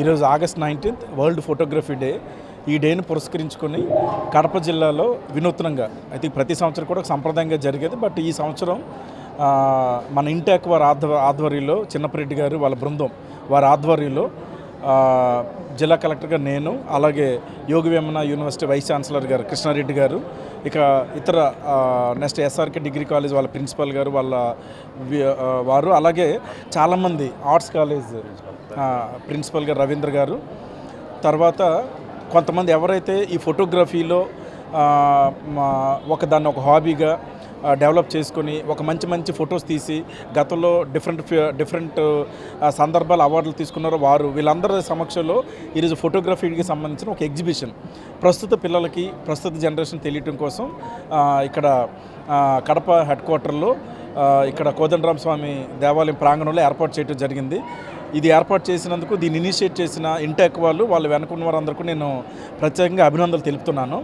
ఈరోజు August nineteenth world photography day ఈ డేని పురస్కరించుకొని కడప జిల్లాలో వినూత్నంగా అయితే ప్రతి సంవత్సరం కూడా ఒక సంప్రదాయంగా జరిగేది. బట్ ఈ సంవత్సరం మన ఇంటాక్ వారి ఆధ్వ ఆధ్వర్యంలో చిన్నపరెడ్డి గారు వాళ్ళ బృందం వారి ఆధ్వర్యంలో జిల్లా కలెక్టర్గా నేను అలాగే Yogi Vemana university vice chancellor గారు కృష్ణారెడ్డి గారు ఇక ఇతర నెక్స్ట్ ఎస్ఆర్కే డిగ్రీ కాలేజ్ వాళ్ళ ప్రిన్సిపల్ గారు వాళ్ళ వారు అలాగే చాలామంది ఆర్ట్స్ కాలేజ్ ప్రిన్సిపల్ గారు రవీంద్ర గారు. తర్వాత కొంతమంది ఎవరైతే ఈ ఫోటోగ్రఫీలో మా- ఒక దాన్ని ఒక హాబీగా డెవలప్ చేసుకొని ఒక మంచి మంచి ఫొటోస్ తీసి గతంలో డిఫరెంట్ డిఫరెంట్ సందర్భాలు అవార్డులు తీసుకున్నారు వారు వీళ్ళందరి సమక్షంలో ఈరోజు ఫోటోగ్రఫీకి సంబంధించిన ఒక ఎగ్జిబిషన్ ప్రస్తుత పిల్లలకి ప్రస్తుత జనరేషన్ తెలియటం కోసం ఇక్కడ కడప హెడ్ క్వార్టర్లో ఇక్కడ కోదండరామ స్వామి దేవాలయం ప్రాంగణంలో ఏర్పాటు చేయడం జరిగింది. ఇది ఏర్పాటు చేసినందుకు దీన్ని ఇనిషియేట్ చేసిన ఇంటెక్ వాళ్ళు వాళ్ళు వెనుకున్న వారందరికీ నేను ప్రత్యేకంగా అభినందనలు తెలుపుతున్నాను.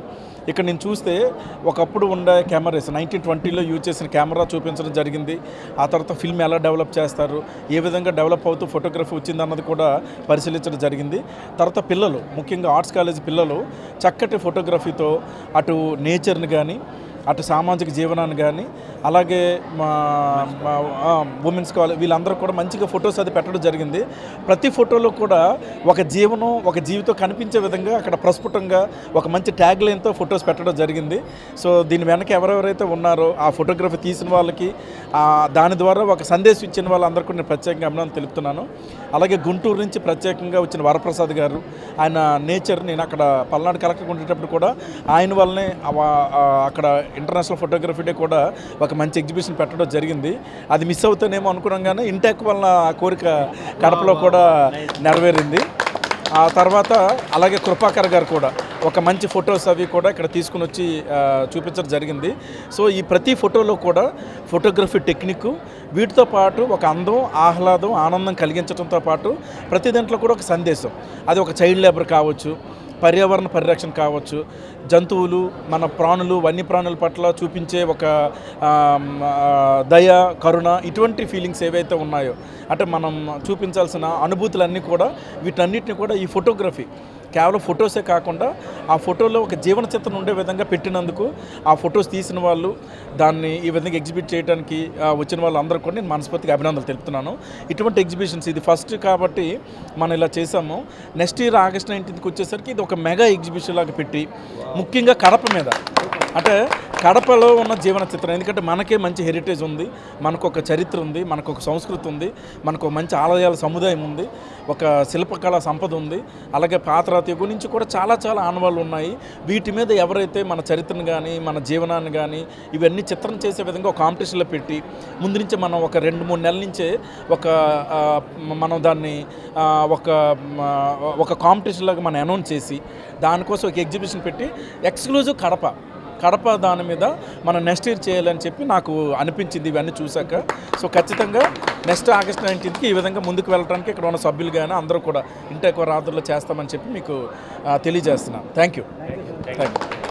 ఇక్కడ నేను చూస్తే ఒకప్పుడు ఉండే కెమెరాస్ నైన్టీన్ ట్వంటీలో యూజ్ చేసిన కెమెరా చూపించడం జరిగింది. ఆ తర్వాత ఫిల్మ్ ఎలా డెవలప్ చేస్తారు ఏ విధంగా డెవలప్ అవుతూ ఫోటోగ్రఫీ వచ్చింది అన్నది కూడా పరిశీలించడం జరిగింది. తర్వాత పిల్లలు ముఖ్యంగా ఆర్ట్స్ కాలేజ్ పిల్లలు చక్కటి ఫోటోగ్రఫీతో అటు నేచర్ని కానీ అటు సామాజిక జీవనాన్ని కానీ అలాగే మా ఉమెన్స్ కాలేజ్ వీళ్ళందరూ కూడా మంచిగా ఫొటోస్ అది పెట్టడం జరిగింది. ప్రతి ఫోటోలో కూడా ఒక జీవనం ఒక జీవితం కనిపించే విధంగా అక్కడ ప్రస్ఫుటంగా ఒక మంచి ట్యాగ్ లైన్తో ఫొటోస్ పెట్టడం జరిగింది. సో దీని వెనక ఎవరెవరైతే ఉన్నారో ఆ ఫోటోగ్రఫీ తీసిన వాళ్ళకి దాని ద్వారా ఒక సందేశం ఇచ్చిన వాళ్ళందరికీ నేను ప్రత్యేకంగా అభినందన తెలుపుతున్నాను. అలాగే గుంటూరు నుంచి ప్రత్యేకంగా వచ్చిన వరప్రసాద్ గారు ఆయన నేచర్ నేను అక్కడ పల్నాడు కలెక్టర్ ఉండేటప్పుడు కూడా ఆయన వల్లనే అక్కడ ఇంటర్నేషనల్ ఫోటోగ్రఫీ డే కూడా ఒక మంచి ఎగ్జిబిషన్ పెట్టడం జరిగింది. అది మిస్ అవుతానేమో అనుకున్నాం కానీ ఇంటాక్ వల్ల ఆ కోరిక కడపలో కూడా నెరవేరింది. ఆ తర్వాత అలాగే కృపాకర్ గారు కూడా ఒక మంచి ఫొటోస్ అవి కూడా ఇక్కడ తీసుకుని వచ్చి చూపించడం జరిగింది. సో ఈ ప్రతి ఫోటోలో కూడా ఫోటోగ్రఫీ టెక్నిక్ వీటితో పాటు ఒక అందం ఆహ్లాదం ఆనందం కలిగించడంతో పాటు ప్రతి దాంట్లో కూడా ఒక సందేశం. అది ఒక చైల్డ్ లేబర్ కావచ్చు పర్యావరణ పరిరక్షణ కావచ్చు. జంతువులు మన ప్రాణులు వన్యప్రాణుల పట్ల చూపించే ఒక దయ కరుణ ఇటువంటి ఫీలింగ్స్ ఏవైతే ఉన్నాయో అంటే మనం చూపించాల్సిన అనుభూతులన్నీ కూడా వీటన్నిటిని కూడా ఈ ఫోటోగ్రఫీ కేవలం ఫొటోసే కాకుండా ఆ ఫోటోలో ఒక జీవన చిత్రం ఉండే విధంగా పెట్టినందుకు ఆ ఫొటోస్ తీసిన వాళ్ళు దాన్ని ఈ విధంగా ఎగ్జిబిట్ చేయడానికి వచ్చిన వాళ్ళందరూ కూడా నేను మనస్ఫూర్తిగా అభినందనలు తెలుపుతున్నాను. ఇటువంటి ఎగ్జిబిషన్స్ ఇది ఫస్ట్ కాబట్టి మనం ఇలా చేసాము నెక్స్ట్ ఇయర్ ఆగస్ట్ నైన్టీన్త్కి వచ్చేసరికి ఇది ఒక మెగా ఎగ్జిబిషన్ లాగా పెట్టి ముఖ్యంగా కడప మీద. అంటే కడపలో ఉన్న జీవన చిత్రం. ఎందుకంటే మనకే మంచి హెరిటేజ్ ఉంది మనకు ఒక చరిత్ర ఉంది మనకు ఒక సంస్కృతి ఉంది మనకు మంచి ఆలయాల సముదాయం ఉంది ఒక శిల్పకళా సంపద ఉంది అలాగే పాతరాతి గురించి నుంచి కూడా చాలా చాలా ఆనవాళ్ళు ఉన్నాయి. వీటి మీద ఎవరైతే మన చరిత్రను కానీ మన జీవనాన్ని కానీ ఇవన్నీ చిత్రం చేసే విధంగా ఒక కాంపిటీషన్లో పెట్టి ముందు నుంచి మనం ఒక రెండు మూడు నెలల నుంచే ఒక మనం దాన్ని ఒక ఒక కాంపిటీషన్ లాగా మనం అనౌన్స్ చేసి దానికోసం ఒక ఎగ్జిబిషన్ పెట్టి ఎక్స్క్లూజివ్ కడప. కడప దాని మీద మనం నెక్స్ట్ ఇయర్ చేయాలని చెప్పి నాకు అనిపించింది ఇవన్నీ చూశాక. సో ఖచ్చితంగా నెక్స్ట్ ఆగస్ట్ నైన్టీన్త్కి ఈ విధంగా ముందుకు వెళ్ళడానికి ఇక్కడ ఉన్న సభ్యులు కానీ అందరూ కూడా ఇంటి ఎక్కువ రాత్రుల్లో చేస్తామని చెప్పి మీకు తెలియజేస్తున్నాను. Thank you thank you